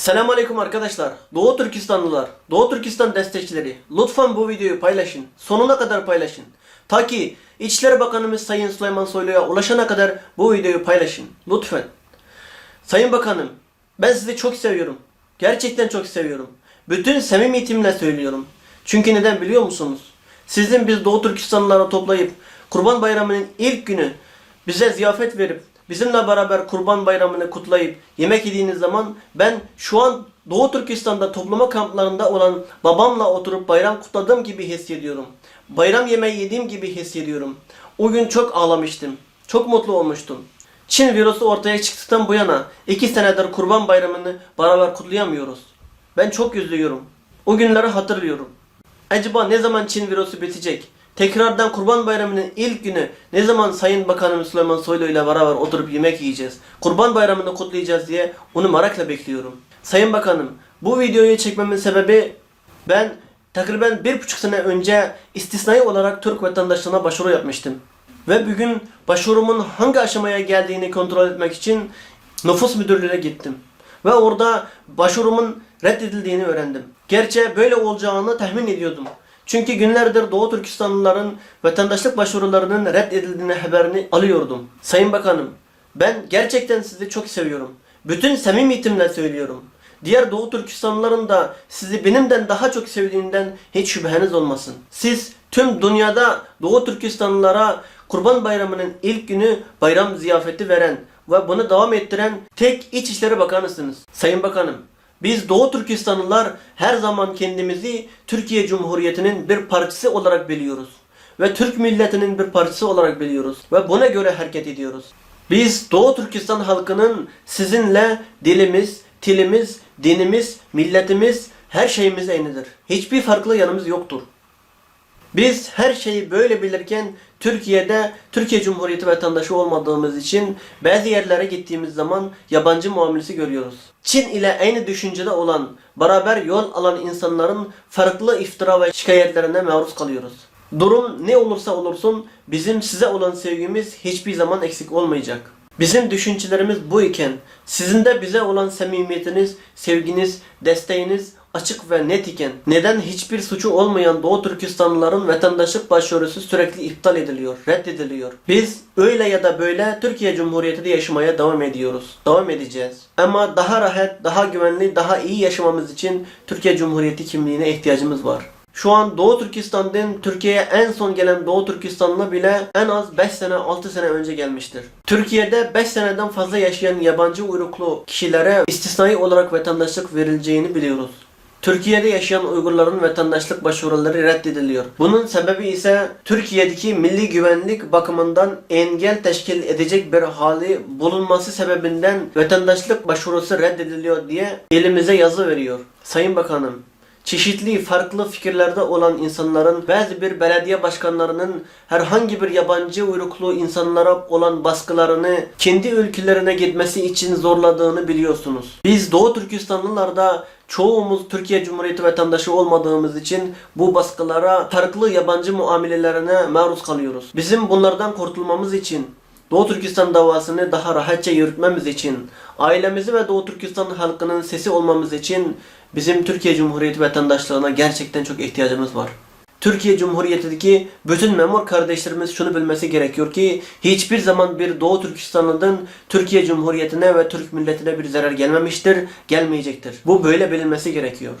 Selamünaleyküm arkadaşlar. Doğu Türkistanlılar, Doğu Türkistan destekçileri lütfen bu videoyu paylaşın. Sonuna kadar paylaşın. Ta ki İçişleri Bakanımız Sayın Süleyman Soylu'ya ulaşana kadar bu videoyu paylaşın. Lütfen. Sayın Bakanım, ben sizi çok seviyorum. Gerçekten çok seviyorum. Bütün samimiyetimle söylüyorum. Çünkü neden biliyor musunuz? Sizin biz Doğu Türkistanlılara toplayıp Kurban Bayramı'nın ilk günü bize ziyafet verip bizimle beraber Kurban Bayramı'nı kutlayıp yemek yediğiniz zaman ben şu an Doğu Türkistan'da toplama kamplarında olan babamla oturup bayram kutladığım gibi hissediyorum. Bayram yemeği yediğim gibi hissediyorum. O gün çok ağlamıştım. Çok mutlu olmuştum. Çin virüsü ortaya çıktıktan bu yana iki senedir Kurban Bayramı'nı beraber kutlayamıyoruz. Ben çok üzülüyorum. O günleri hatırlıyorum. Acaba ne zaman Çin virüsü bitecek? Tekrardan Kurban Bayramı'nın ilk günü ne zaman Sayın Bakanım Süleyman Soylu ile beraber oturup yemek yiyeceğiz? Kurban Bayramı'nı kutlayacağız diye onu merakla bekliyorum. Sayın Bakanım bu videoyu çekmemin sebebi ben takriben bir buçuk sene önce istisnai olarak Türk vatandaşlığına başvuru yapmıştım. Ve bugün başvurumun hangi aşamaya geldiğini kontrol etmek için nüfus müdürlüğüne gittim. Ve orada başvurumun reddedildiğini öğrendim. Gerçi böyle olacağını tahmin ediyordum. Çünkü günlerdir Doğu Türkistanlıların vatandaşlık başvurularının reddedildiğini haberini alıyordum. Sayın Bakanım, ben gerçekten sizi çok seviyorum. Bütün samimiyetimle söylüyorum. Diğer Doğu Türkistanlıların da sizi benimden daha çok sevdiğinden hiç şüpheniz olmasın. Siz tüm dünyada Doğu Türkistanlılara Kurban Bayramı'nın ilk günü bayram ziyafeti veren ve bunu devam ettiren tek İçişleri Bakanısınız. Sayın Bakanım, biz Doğu Türkistanlılar her zaman kendimizi Türkiye Cumhuriyeti'nin bir parçası olarak biliyoruz. Ve Türk milletinin bir parçası olarak biliyoruz. Ve buna göre hareket ediyoruz. Biz Doğu Türkistan halkının sizinle dilimiz, tilimiz, dinimiz, milletimiz, her şeyimiz aynıdır. Hiçbir farklı yanımız yoktur. Biz her şeyi böyle bilirken Türkiye'de Türkiye Cumhuriyeti vatandaşı olmadığımız için bazı yerlere gittiğimiz zaman yabancı muamelesi görüyoruz. Çin ile aynı düşüncede olan, beraber yol alan insanların farklı iftira ve şikayetlerine maruz kalıyoruz. Durum ne olursa olursun bizim size olan sevgimiz hiçbir zaman eksik olmayacak. Bizim düşüncelerimiz bu iken sizin de bize olan samimiyetiniz, sevginiz, desteğiniz açık ve net iken neden hiçbir suçu olmayan Doğu Türkistanlıların vatandaşlık başvurusu sürekli iptal ediliyor, reddediliyor? Biz öyle ya da böyle Türkiye Cumhuriyeti'nde yaşamaya devam ediyoruz. Devam edeceğiz. Ama daha rahat, daha güvenli, daha iyi yaşamamız için Türkiye Cumhuriyeti kimliğine ihtiyacımız var. Şu an Doğu Türkistan'dan Türkiye'ye en son gelen Doğu Türkistanlı bile en az 5 sene 6 sene önce gelmiştir. Türkiye'de 5 seneden fazla yaşayan yabancı uyruklu kişilere istisnai olarak vatandaşlık verileceğini biliyoruz. Türkiye'de yaşayan Uygurların vatandaşlık başvuruları reddediliyor. Bunun sebebi ise Türkiye'deki milli güvenlik bakımından engel teşkil edecek bir hali bulunması sebebinden vatandaşlık başvurusu reddediliyor diye elimize yazı veriyor. Sayın Bakanım, çeşitli farklı fikirlerde olan insanların bazı bir belediye başkanlarının herhangi bir yabancı uyruklu insanlara olan baskılarını kendi ülkelerine gitmesi için zorladığını biliyorsunuz. Biz Doğu Türkistanlılarda çoğumuz Türkiye Cumhuriyeti vatandaşı olmadığımız için bu baskılara farklı yabancı muamelelerine maruz kalıyoruz. Bizim bunlardan kurtulmamız için Doğu Türkistan davasını daha rahatça yürütmemiz için, ailemizi ve Doğu Türkistan halkının sesi olmamız için bizim Türkiye Cumhuriyeti vatandaşlığına gerçekten çok ihtiyacımız var. Türkiye Cumhuriyeti'ndeki bütün memur kardeşlerimiz şunu bilmesi gerekiyor ki hiçbir zaman bir Doğu Türkistanlı'dan Türkiye Cumhuriyeti'ne ve Türk milletine bir zarar gelmemiştir, gelmeyecektir. Bu böyle bilinmesi gerekiyor.